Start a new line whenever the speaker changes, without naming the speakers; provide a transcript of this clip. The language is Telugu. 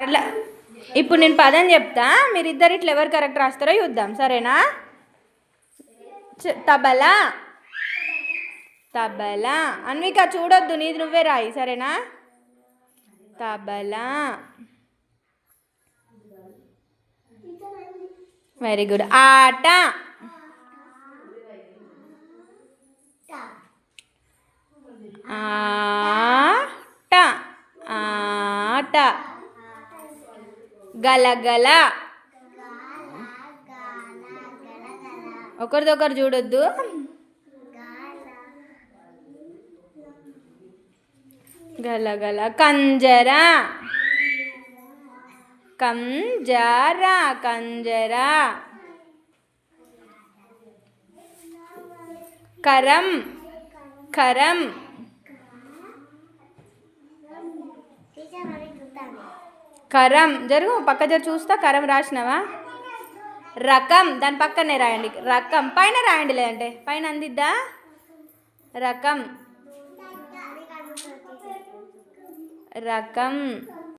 అట్లా. ఇప్పుడు నేను పదం చెప్తా. మీరు ఇద్దరు ఇట్లా ఎవరు కరెక్ట్ రాస్తారో చూద్దాం. సరేనా? తబలా. తబలా. అన్విక చూడొద్దు. నీది నువ్వే రాయి. సరేనా? తబలా. వెరీ గుడ్ ఆట. ఆట. ఆట. గలగల. ఒకరిదొకరు చూడొద్దు. గలగల. కంజర. కంజర కంజర. కరం. కరం. కరం. జరుగు పక్క జరు చూస్తా కరం రాసినావా? రకం దాని పక్కనే రాయండి. రకం పైన రాయండి లేదంటే పైన అందిద్దా? రకం. రకం.